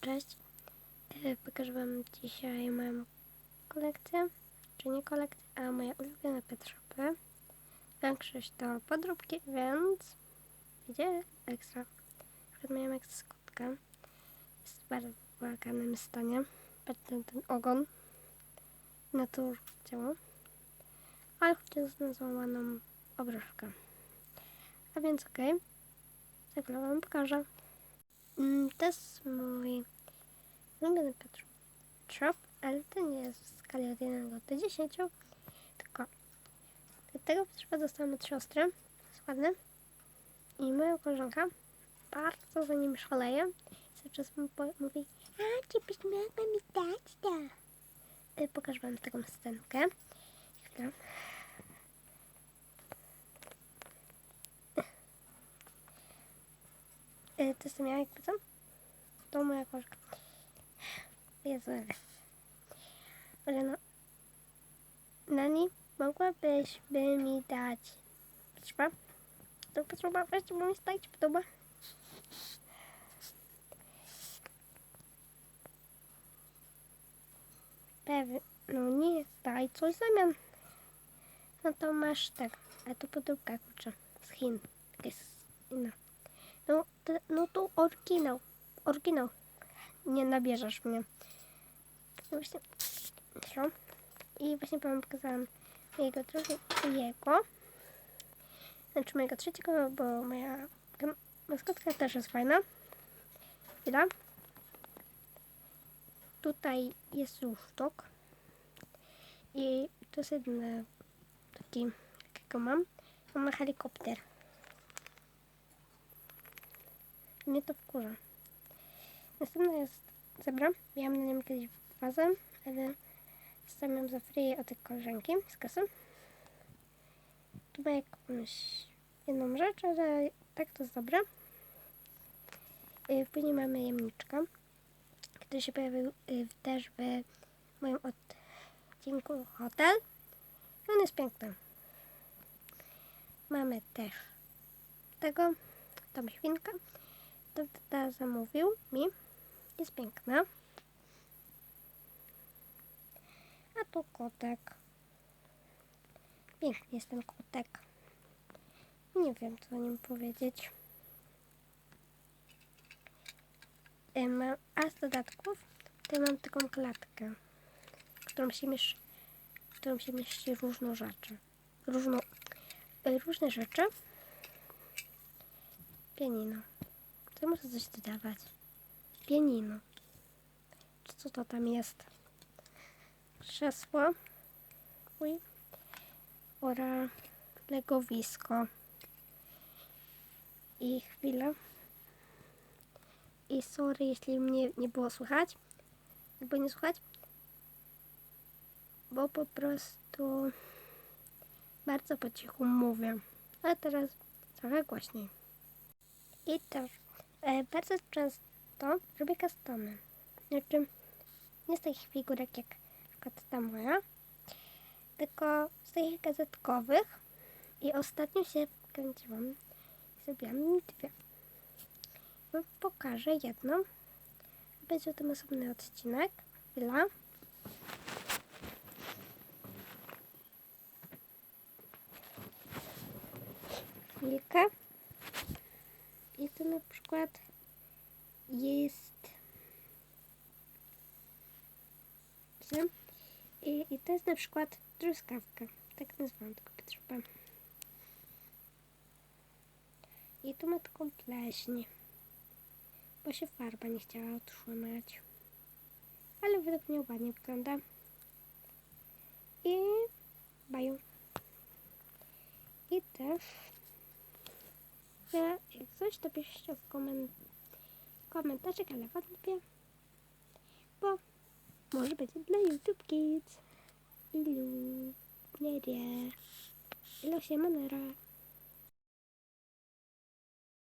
Cześć. E, Pokażę Wam dzisiaj moją kolekcję, czy nie kolekcję, a moje ulubione pet shopy. Większość to podróbki, więc idzie ekstra. Na przykład moja ekskotka jest w bardzo błaganym stanie. Patrzcie na ten ogon. Na to ciało. Ale chociaż z złamaną obruszkę. A więc okej. Okay. Za Wam pokażę. Mm, To jest mój ulubiony Shop, ale to nie jest w skali od 1 do 10, tylko tego Petrzopa dostałam od siostry, jest. I moja koleżanka bardzo za nim szaleje. Cały czas mówi, a ci byś miała mi dać to. Y, Pokażę wam taką scenkę. Chwilę. To jestem ja, jakby? To moja koleżanka. Jezu. Ale no. Nani, mogłabyś by mi dać potrzeba? To potrzeba wreszcie, bo mi się tak ci podoba. Pewnie, no nie, daj coś zamian. No to masz tak, a to podróbka kurczę, z Chin, jakaś inna. No, to, no to oryginał, oryginał. Nie nabierzesz mnie. No właśnie? I właśnie wam pokazałam mojego drugiego, znaczy mojego trzeciego, bo moja maskotka też jest fajna. Chwila. Tutaj jest rusztok. I to jest jeden taki, jakiego mam. Mam helikopter. Mnie to wkurza. Następna jest zebra. Miałam na nim kiedyś bazę, ale zostawiam za free od tej koleżanki z kasy. Tu ma jakąś jedną rzecz, ale tak to jest dobre. Y, Później mamy jemniczka, który się pojawił y, też w moim odcinku Hotel. I on jest piękny. Mamy też tego, tą świnkę. Tata zamówił mi. Jest piękna. A tu kotek. Piękny jest ten kotek. Nie wiem, co o nim powiedzieć. A z dodatków tutaj mam taką klatkę, którą się mieści, w którą się mieści różne rzeczy. Różno, e, różne rzeczy. Pianino. To muszę coś dodawać. Pianino. Co to tam jest? Krzesło. Uj. Ora legowisko. I chwilę. I sorry, jeśli mnie nie było słychać. Jakby nie słuchać. Bo po prostu bardzo po cichu mówię. Ale teraz trochę głośniej. I też bardzo często robię customy. Znaczy, nie z takich figurek jak przykład ta moja, tylko z takich gazetkowych. I ostatnio się wkręciłam i zrobiłam dwie. No, pokażę jedną. Będzie o tym osobny odcinek. Chwila. Chwilkę. To na przykład jest. I, I to jest na przykład truskawka. Tak nazywam tego potrzebę. I tu ma taką pleśń. Bo się farba nie chciała utrzymać. Ale według mnie ładnie wygląda. I baju. I też ja, jak coś to piszcie w koment komentarzach, ale wątpię. Bo może będzie dla YouTube Kids. Ilu. Nie wie. Ilu się manera.